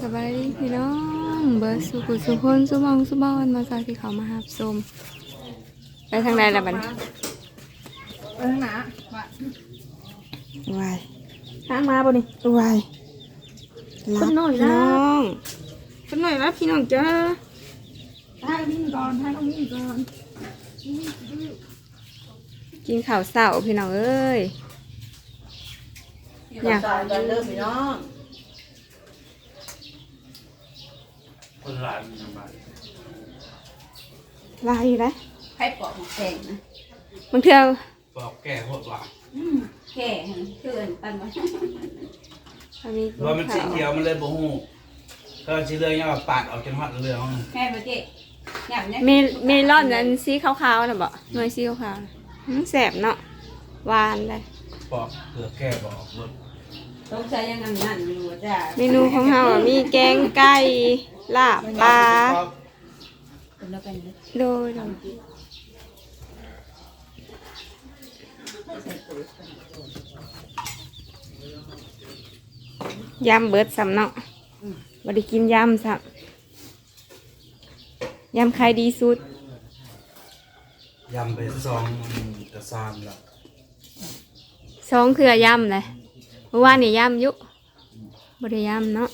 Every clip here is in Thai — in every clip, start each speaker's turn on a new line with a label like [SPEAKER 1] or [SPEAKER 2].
[SPEAKER 1] สบายดีพี่น้อง เบิร์ดสุขุสุพนสุมองสุบอนมาจากที่เขามาหาบสมไปทางใดล่ะบัดนี้
[SPEAKER 2] ไปทางไหนอะมา
[SPEAKER 1] วาย
[SPEAKER 2] ทางมาบ่นี่
[SPEAKER 1] วาย
[SPEAKER 2] คนหน่อยนะ
[SPEAKER 1] น้อง
[SPEAKER 2] เป็นหน่อยละพี่น้องจ้าทางนี้ก่อนทางนี้ก่อน
[SPEAKER 1] กินข้าวเสาพี่น้องเอ้ยอยาก
[SPEAKER 3] ตายกันเด้อพี่น้อง
[SPEAKER 4] คนหลายมีน้ำมัน
[SPEAKER 1] ลายอยู่นะ
[SPEAKER 3] ให้ปอกหมกแกงนะ
[SPEAKER 1] บางเทื่อ
[SPEAKER 4] บอกแก่โหดว่ะ
[SPEAKER 3] อืมแก่หั่นเพื่อนปันว่า
[SPEAKER 1] เขามีกิน
[SPEAKER 4] ว่ามันสี
[SPEAKER 1] ข้าว
[SPEAKER 4] เขียวมันเลยบ่ฮู้ก็สิเรื่องยังว่าปาดออกจนฮอดเรื่องของ
[SPEAKER 3] แม่บ่เจ๊ยามเนี้ย
[SPEAKER 1] เมเมลอนนั้นสีขาวๆนะบ่หน่วยสีขาวๆน่ะหืมแสบเนาะหวานเลย
[SPEAKER 4] ปอกเปลือกแก่บอกรถ
[SPEAKER 3] ต้องใช้ยังงั้นนั่นอยู่จ้า
[SPEAKER 1] เมนูของเราอะมีแกงไก่ลาบปลา
[SPEAKER 3] เป็นแล้วเป็นเลย
[SPEAKER 1] โดยโดยยำเบิดสำเนาะบ่ได้กินยำสัยำใครดีสุด
[SPEAKER 4] ยำไปซองกระซามแล้ว
[SPEAKER 1] สองคือยำเลยเมื่อวานนี่ยำอยุบ่ได้ยำเนาะ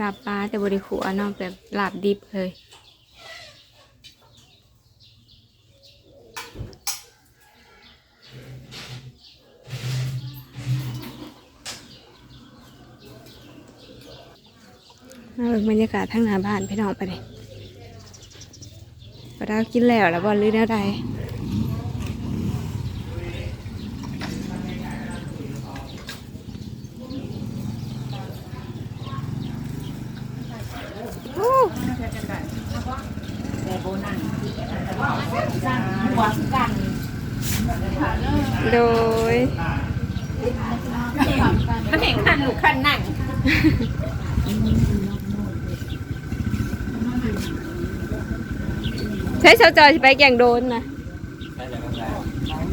[SPEAKER 1] ลาบปลาแต่บริขัวเนาะแบบลาบดิบเลยมาเบิ่งบรรยากาศทั้งหน้าบ้านพี่น้องไปเลย พอเราวกินแล้วแล้วบอลลือแนวใดโดย
[SPEAKER 3] มันเห็นขันลูขันนั่ง
[SPEAKER 1] ใช้เสาจอยสิไปแกงโดนนะ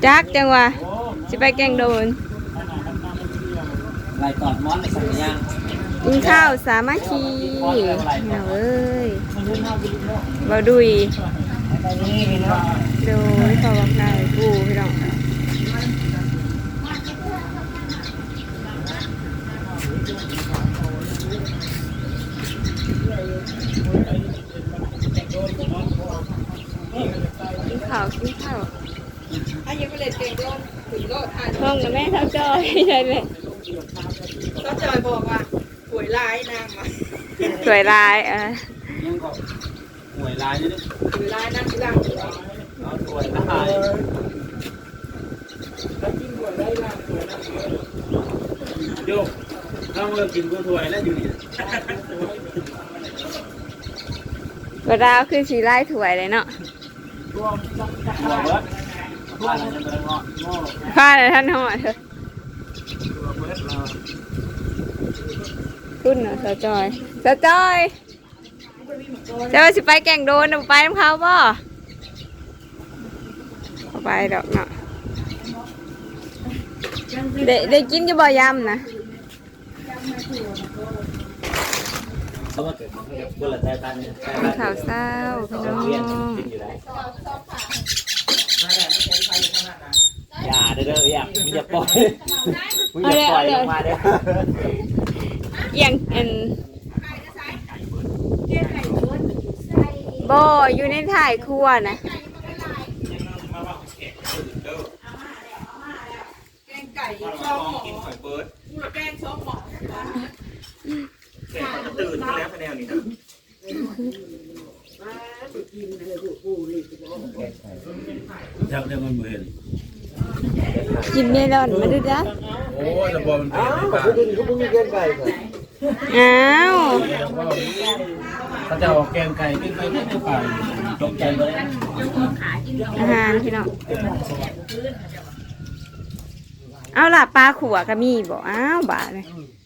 [SPEAKER 1] จักจังวะสิไปแกงโดน
[SPEAKER 5] ลายตอดมอนในสัญญา
[SPEAKER 1] กินข้าวสามัคคีเอ้ยบ่ดุยโดยขอบอกได้กูพี่น้อง กินข้าวกินข้าว
[SPEAKER 2] อายุไปเลยเก่งโดนถึงโลดอ่าน
[SPEAKER 1] ห้องกับแม่เท่าจอยใช่ไหม
[SPEAKER 2] ก็จอยบอกว่าหวยร้ายนางมา
[SPEAKER 1] สวยร้ายเออ
[SPEAKER 5] ยังก็หวยลายนี่
[SPEAKER 2] หวยร้ายนั่งที่ล่างอยู่
[SPEAKER 5] เอาหวยลาย
[SPEAKER 4] โยกต้องเลิกกินกูถวยแล้วอยู่นี่
[SPEAKER 1] เวลาคือสีไล่ถวยเลยเนาะ
[SPEAKER 5] หัวเบิร์ดว่าอะไรจะเป็นเงาะโง่
[SPEAKER 1] ฟ้าเลยท่านหอด เถอะคุณเนาะสาวซ่าสิไปแก่งโดนเอาไปน้ำเขาบ่เอาไปดอกเนาะเด็กเด็กกินจะบ่ยำนะ
[SPEAKER 5] เขามาเกิดเมื่อไรใจตันใจ
[SPEAKER 1] กินข้าวเศร้าพี่น้อง
[SPEAKER 5] เรียนกินอยู่ไหนอย่าเด้ออย่ามึงอย่าปล่อยมึงอย่าปล่อยลงมาเด้อ
[SPEAKER 1] เอียงเอ็นบ่อยู่ในถ่ายครัวนะ
[SPEAKER 2] แกงไก่ชองหมอแกงชองหมอ
[SPEAKER 4] แก่จะตื่นไปแล้วคะแนนนี่นะอยากได้มันเหมือน
[SPEAKER 1] กินเมลอนมาดูจ้ะ
[SPEAKER 4] โอ้ยแต่บอมันเป็นในป่า
[SPEAKER 5] คุณก็มึงเกินไป
[SPEAKER 1] อ้าว
[SPEAKER 4] เขาจะเอาแกงไก่ขึ้นไปที่ป่า
[SPEAKER 5] ตกใจเลย
[SPEAKER 1] อาหารพี่น้องเอาล่ะปลาขัวก็มีบอกอ้าวบาเลย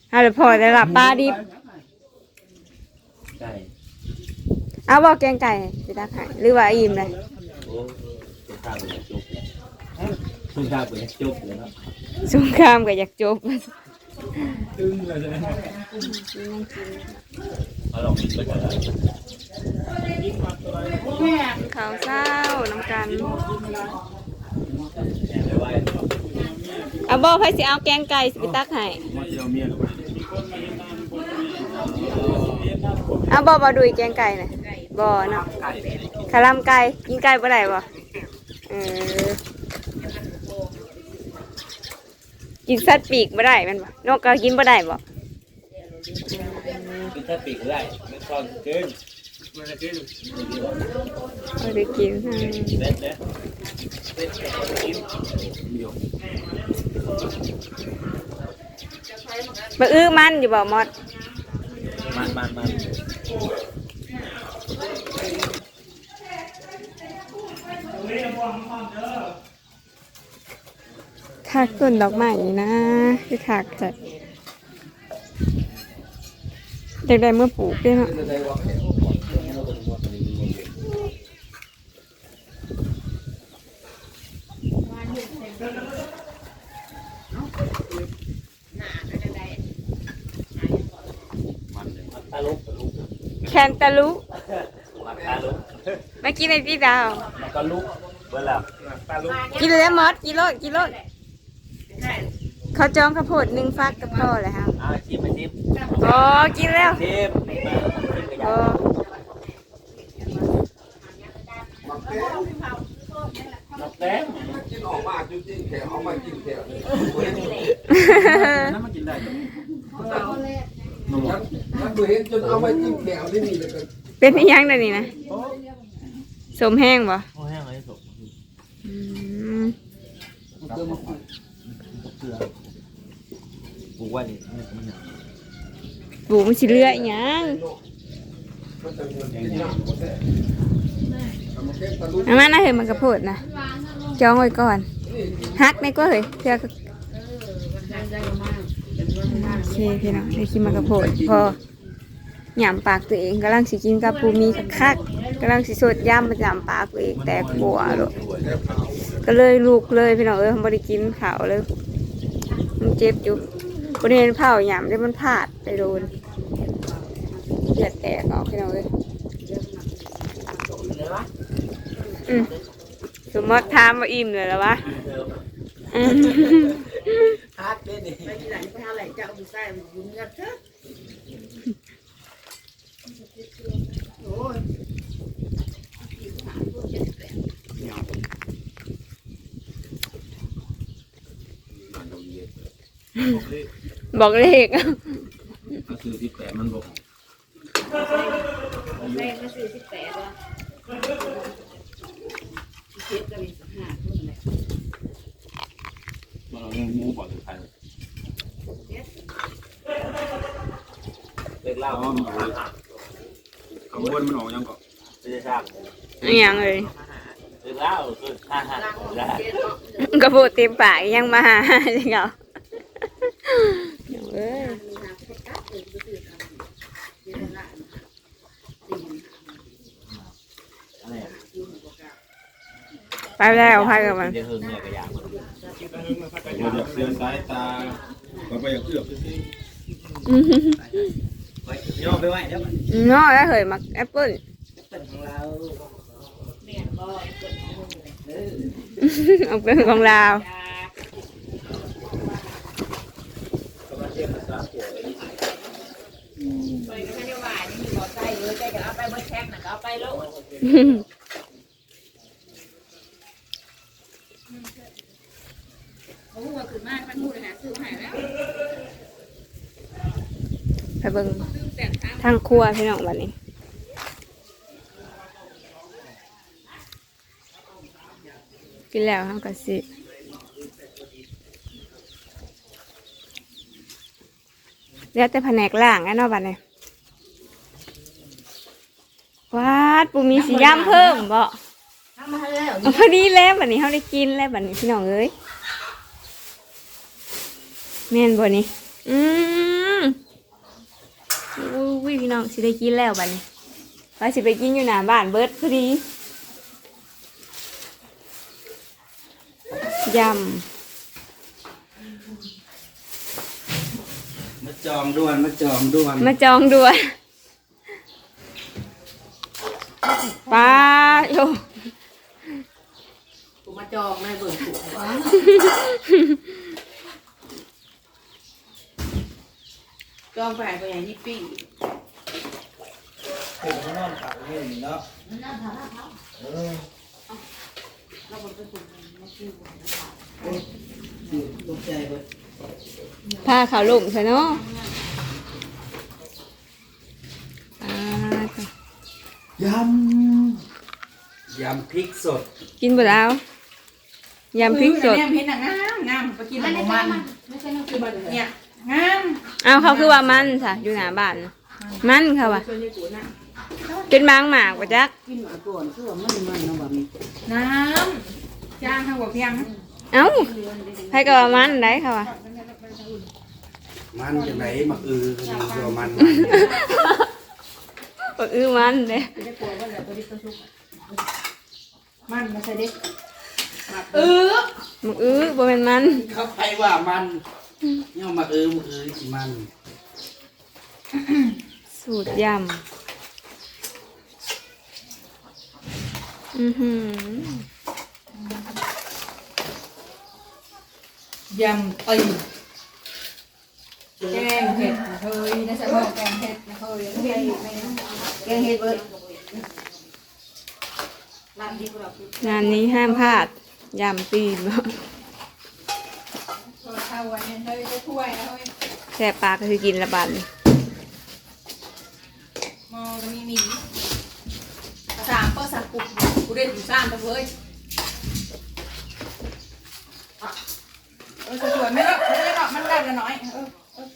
[SPEAKER 1] เอาเดี๋ยวพอแต่ละปลาดิบ
[SPEAKER 5] ใช่
[SPEAKER 1] เอาบอกแกงไก่ไปตักให้หรือว่าอิ่มเลย
[SPEAKER 5] โอ้เป็นข้าวเป็นจุกซึ่งข้าวเปิดจุกเลยครับ
[SPEAKER 1] สงครามก็อยากจบ
[SPEAKER 5] ตึ้งเลยนะเอาลองกินไปก่อนเลย
[SPEAKER 1] ข้าวเศร้าน้ำกัน
[SPEAKER 5] แอบไปไว้
[SPEAKER 1] เอาบ่ใครสิเอาแกงไก่สิไปตักให้ อาบ่บ่ดุยแกงไก่น่ะบ่เนาะคาลำไก่กินไก่บ่ได้บ่เออกินสัตว์ปีกบ่ได้แม่นบ่นกก็กินบ่ได้บ่
[SPEAKER 5] กินถ้าปีกได้ไม่ชอบกิน
[SPEAKER 1] บ่ได้กินอืม
[SPEAKER 5] เบ็ดเลย
[SPEAKER 1] บ่อื้อมันอยู่บ่มอด
[SPEAKER 5] มันมันมัน
[SPEAKER 1] คักต้นดอกไม้นี่นะคือคักจัดเด็กได้เมื่อปลูกด้เนาะ
[SPEAKER 5] มันตาลุกตาลุก
[SPEAKER 1] แค นตาลูป
[SPEAKER 5] มันตาลุก
[SPEAKER 1] มากินไอ้พี่ดาว
[SPEAKER 5] มันก็ลุกเวลาตาลุก
[SPEAKER 1] กินเลยมอดกินโลดกินโลดเขาจองข้าวโพดหนึ่งฟักกับพ่อเลยครับ
[SPEAKER 5] อ่าชิมไปชิม
[SPEAKER 1] โอ้กินแล้ว
[SPEAKER 5] ชิม
[SPEAKER 1] โอ้
[SPEAKER 5] นกแต้ม
[SPEAKER 6] กินออกมาจริงๆแถวเอามากินแถว
[SPEAKER 4] น้ำมากินได้จ้ะ
[SPEAKER 6] มันดูเห็นจนเอามาจิ้มแถวนี่นี่เลยกัน
[SPEAKER 1] เป็นอีหยังเดี๋ยนี้นะสมแห้งบ่
[SPEAKER 5] โอ้แห้งเลยสุก
[SPEAKER 1] อืม
[SPEAKER 6] เติมมาคุย
[SPEAKER 5] เกลือปลูกไว้นี่มันมันเนี่ย
[SPEAKER 1] ปลูกมันสิเลือยหยัง
[SPEAKER 6] มันจะเงินที่น้ำหมดแล้วเอามาแค่ตะลุก
[SPEAKER 1] เอามานะเฮ้ยมันกระโพดนะจองไว้ก่อนฮักในก็เฮ้ยเพื่อ โอเคพี่น้องได้กินมากระโพดพอหยำปากตัวเองกำลังสิกินกับปูมีคักกำลังสิสดย่ำมาหยำปากตัวเองแต่กลัวโลดก็เลยลูกเลยพี่น้องเอ้ยไม่ได้กินข้าวเลยมันเจ็บอยู่บริเวณเผาหยามได้มันพลาดไปโดนเลือดแตกออกพี่น้องเอ้ยอืมสมมติถามมาอิ่มเลยแล้ววะ อืม
[SPEAKER 5] ฮักเด้นี่
[SPEAKER 1] บอกเลข
[SPEAKER 4] ก็คือที่แปะมันบอก
[SPEAKER 3] แม่มาสี่สิบแปดแล้วเจ็ดก็มีสิบห้าคนแหละ
[SPEAKER 4] มันเอาเรื่องหมูบอกถึงใคร
[SPEAKER 5] เล็ก ลา
[SPEAKER 4] บมันออกขบวนมันออกยังก่อน
[SPEAKER 5] ไม่ได้ทรา
[SPEAKER 1] อหย่างเลย
[SPEAKER 5] เล็กเล่าคือฮ่าฮ่าแล้ว
[SPEAKER 1] กระโปดเต็มปากยังมาหาจริงเหรอเอ้ย
[SPEAKER 5] ไป
[SPEAKER 1] แล้วพายกับมัน
[SPEAKER 5] เดี๋ยวหึงเนี่ยก็อยาก
[SPEAKER 4] เดี๋ยวเดือนสายตาก็ไปอยางเอื้อม
[SPEAKER 1] อื้อหือ ย่
[SPEAKER 5] อไปไว้เดี๋ยวมัน
[SPEAKER 1] เนาะแล้วเหยมักแอปเปิ้ล
[SPEAKER 5] เป็นของเรา
[SPEAKER 3] แม่ก็เปิดห้องเลย
[SPEAKER 1] เอาเป็นของเรา
[SPEAKER 3] ไปก็ไม่ได้ว่านี่บอกใจเลยใจจะเอาไปเมื่อแท็กน่ะก็เอาไปแล้วโอ้โหขึ้นมามันพูดเลยนะซื้อหายแล้ว
[SPEAKER 1] ไปเบิ่ง
[SPEAKER 3] ทาง
[SPEAKER 1] ทางครัวพี่น้องวันนี้กินแล้วห้ามกะสิเดี๋ยวแต่แผนกล่างอันเนาะบัดนี้วาดปูมีสีย่ำเพิ่มบ่
[SPEAKER 3] ทำมาให้แล้ว
[SPEAKER 1] พอดีแล้วบัดนี้เขาได้กินแล้วบัดนี้พี่น้องเอ้ยแม่นบ่นี่อืม อุ้ยพี่น้องสิได้กินแล้วบัดนี้ว่าสิไปกินอยู่หน้าบ้านเบิดพอดีย
[SPEAKER 4] มาจองด่วน มาจองด่วนำ
[SPEAKER 1] มาจองด้วยปลาโย
[SPEAKER 3] กูมาจองในเบิ่งถูกว จองไปไปอย่างนี้ปี้
[SPEAKER 4] โอ้โหนอนขับนี่เนาะเออตกใจเบิด
[SPEAKER 1] พาเขาลุ่มใช่เนาะอ่าจ้ะ
[SPEAKER 4] ยำยำพริกสด
[SPEAKER 1] กินบ่แล้วยำพริกสด
[SPEAKER 2] แม่เห็นน่ะงามงามไปกินหมูมันเนี่ย งาม
[SPEAKER 1] เอาเขาคือว่ามันค่ะอยู่หน้าบ้านน่ะมันค่ะว่ะเป็นบางหมากว่าจัก
[SPEAKER 3] กินมาก่อนคือว่ามันมันเนาะแบบนี้
[SPEAKER 2] น้ำจ้างข้าวหัวเพียง
[SPEAKER 1] เอ้าให้ก็ว่ามันได้ค่ะว่ะ
[SPEAKER 4] มันจะไหนมักอือคือตัวมัน
[SPEAKER 1] ก็อือมันเด้
[SPEAKER 2] มันมาใส่ดิเออ
[SPEAKER 1] มันอือบ่เป็นมัน
[SPEAKER 4] เขาไปว่ามัน เนี่ยมักอือมักอือสิมัน
[SPEAKER 1] สูตรยำ อือหือยำ
[SPEAKER 2] ตีแกงเห็ดเฮ้ยนะจ๊ะพ่อแกงเห็ดนะเฮ้ยแกงเห็ดแกงเห็ดเบิด
[SPEAKER 1] งานนี้ห้ามพลาดยำตีน
[SPEAKER 2] ข้าววันนี้เฮ้ยจะถ้วยนะเฮ้ย
[SPEAKER 1] แซ่บปลาก็คือกินละบัน
[SPEAKER 2] มอก็มีมีสามก็สักกุกกูเด็ดอยู่สามไปเลยเออสวยไม่หรอกไม่หรอกมันได้ละน้อยเออเออ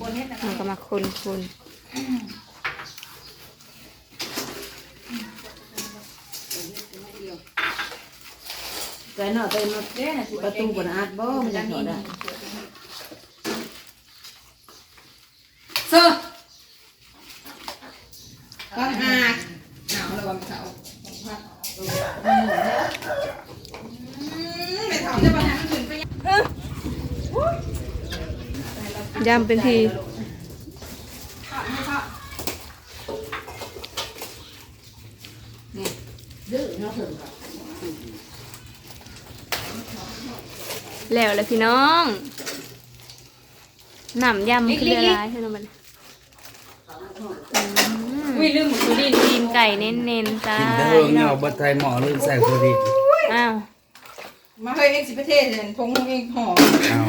[SPEAKER 2] บนเห็ดนะ
[SPEAKER 1] มันก็มาคนคน
[SPEAKER 3] แต่เนาะแต่เนาะประตูบนอาดบ่มันจะถอดได้
[SPEAKER 2] เซอร์ก็หาหนาวระวังเขาไม่ถามจะปัญหามันถึงไป
[SPEAKER 1] ยำเป็นที
[SPEAKER 3] ดื้อเนาะเพิ่น
[SPEAKER 1] แล้วเลยพี่น้องหนำยำคือละลายใช่ไหมมัน
[SPEAKER 2] อุ้ยลืมหมูดิน
[SPEAKER 1] ตีนไก่เน้นๆจ้า
[SPEAKER 4] กินเด้อเนี่ยเอาบัตไทยหมอลืมใส่โซดิ
[SPEAKER 1] อ้าว
[SPEAKER 2] มาเคยเอ็กซิเพเทสเห็นพงเองหอม
[SPEAKER 4] เอา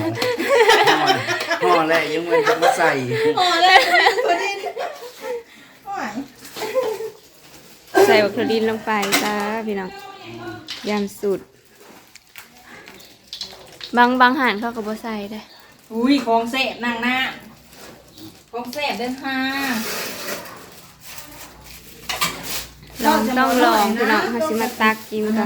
[SPEAKER 4] ห่อแหละยังไม่จะมาใส่
[SPEAKER 2] หอมเลยตัวดินโอ้ย
[SPEAKER 1] ใส่วัตถุดินลงไปจ้าพี่น้องยำสูตร บางบางอาหารเขาก็บ่ใส่ได้
[SPEAKER 2] อุ้ยของแสบนางหน้าของแสบเดินห้า
[SPEAKER 1] ลองต้องลองพี่น้องเขาสิมาตักกินค่ะ